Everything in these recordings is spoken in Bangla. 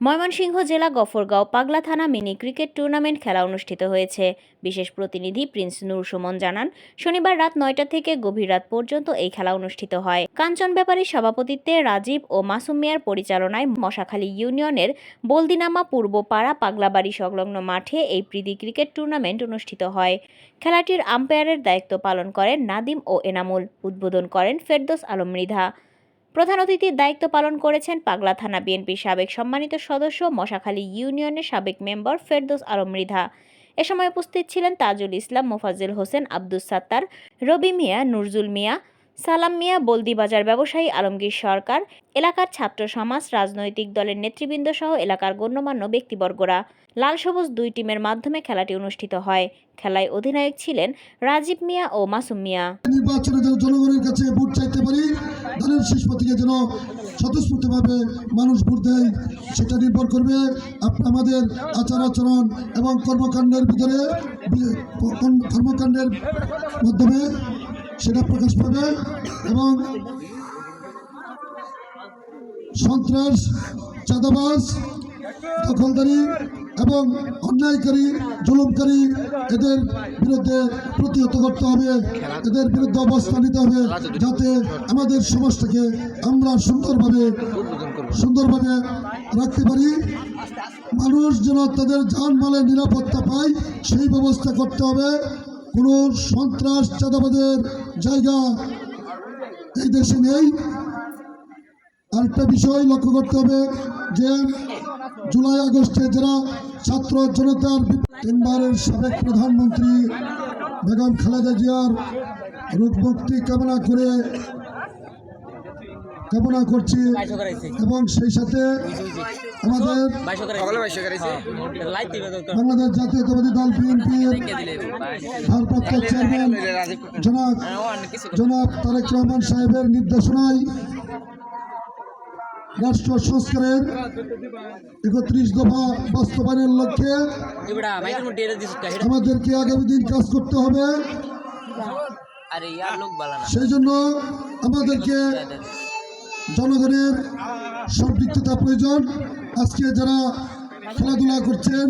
ময়মনসিংহ জেলা গফরগাঁও পাগলা থানা মিনি ক্রিকেট টুর্নামেন্ট খেলা অনুষ্ঠিত হয়েছে। বিশেষ প্রতিনিধি প্রিন্স নূর সুমন জানান, শনিবার রাত নয়টা থেকে গভীর রাত পর্যন্ত এই খেলা অনুষ্ঠিত হয়। কাঞ্চন ব্যাপারীর সভাপতিত্বে রাজীব ও মাসুম মিয়ার পরিচালনায় মশাখালী ইউনিয়নের বলদিনামা পূর্ব পাড়া পাগলাবাড়ি সংলগ্ন মাঠে এই প্রীতি ক্রিকেট টুর্নামেন্ট অনুষ্ঠিত হয়। খেলাটির আম্পায়ারের দায়িত্ব পালন করেন নাদিম ও এনামুল, উদ্বোধন করেন ফেরদোস আলম মৃধা। প্রধান অতিথির দায়িত্ব পালন করেছেন পাগলা থানা বিএনপির সাবেক সম্মানিত সদস্য মশাখালী ইউনিয়নের সাবেক মেম্বার ফেরদৌস আলম মৃধা। এ সময় উপস্থিত ছিলেন তাজুল ইসলাম, মোফাজ্জেল হোসেন, আব্দুস সাত্তার, রবি মিয়া, নুরজুল মিয়া, সালাম মিয়া, বলদিবাজার ব্যবসায়ী আলমগীর সরকার, এলাকার ছাত্র সমাজ, রাজনৈতিক দলের নেতৃবৃন্দ সহ এলাকার গণ্যমান্য ব্যক্তিবর্গরা। লাল সবুজ দুই টিমের মাধ্যমে খেলাটি অনুষ্ঠিত হয়। খেলায় অধিনায়ক ছিলেন রাজীব মিয়া ও মাসুম মিয়া। নির্বাচনে জনগণের কাছে ভোট চাইতে পারি ধানের শীষ প্রতীকে যেন স্বতঃস্ফূর্তভাবে মানুষ ভোট দেয়, সেটা নির্ভর করবে আমাদের আচার আচরণ এবং কর্মকাণ্ডের ভিতরে কর্মকাণ্ডের মাধ্যমে সেটা প্রকাশ পাবে এবং সন্ত্রাস, চাঁদাবাজ, দখলদারি এবং অন্যায়কারী, জুলুমকারী এদের বিরুদ্ধে প্রতিহত করতে হবে, এদের বিরুদ্ধে অবস্থান নিতে হবে যাতে আমাদের সমাজটাকে আমরা সুন্দরভাবে সুন্দরভাবে রাখতে পারি। মানুষ যেন তাদের যানমালের নিরাপত্তা পায়, সেই ব্যবস্থা করতে হবে। কোনো সন্ত্রাস, চাঁদাবাদের জায়গা এই দেশে নেই। আরেকটা বিষয় লক্ষ্য করতে হবে যে জুলাই, আগস্টে যারা ছাত্র জনতার তিনবারের সাবেক প্রধানমন্ত্রী বেগম খালেদা জিয়ার রোগ কামনা করে কামনা করছি এবং সেই সাথে আমাদের বাংলাদেশ জাতীয়তাবাদী দল বিএনপির ভারপ্রাপ্ত চেয়ারম্যান জনাব জনাব তারেক রহমান সাহেবের নির্দেশনায় রাষ্ট্র সংস্কারের একত্রিশ দফা বাস্তবায়নের লক্ষ্যে আমাদেরকে আগামী দিন কাজ করতে হবে। সেই জন্য আমাদেরকে জনগণের সম্পৃক্ততা প্রয়োজন। আজকে যারা খেলাধুলা করছেন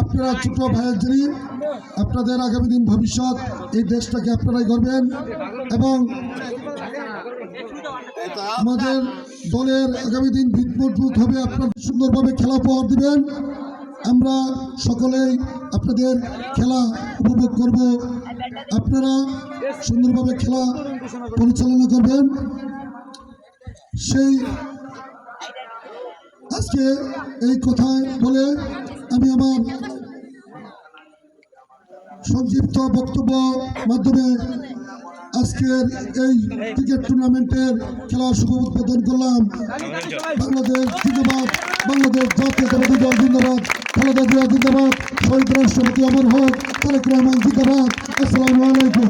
আপনারা ছোট ভাইয়ের যিনি আপনাদের আগামী দিন ভবিষ্যৎ এই দেশটাকে আপনারাই করবেন এবং আমাদের দলের আগামী দিন মজবুত হবে, আপনারা সুন্দরভাবে খেলা উপহার দিবেন। আমরা সকলেই আপনাদের খেলা উপভোগ করব। আপনারা সুন্দরভাবে খেলা পরিচালনা করবেন। সেই আজকে এই কথায় বলে আমি আমার সংক্ষিপ্ত বক্তব্য মাধ্যমে আজকের এই ক্রিকেট টুর্নামেন্টের খেলার শুভ উদ্বোধন করলাম। বাংলাদেশ জিন্দাবাদ, বাংলাদেশ জাতীয় কমিটি দল জিন্দাবাদ খালেদা জিন্দাবাদ, শহীদ রাষ্ট্রপতি অমর হক, তারেক রহমান জিন্দাবাদ। আসসালামু আলাইকুম।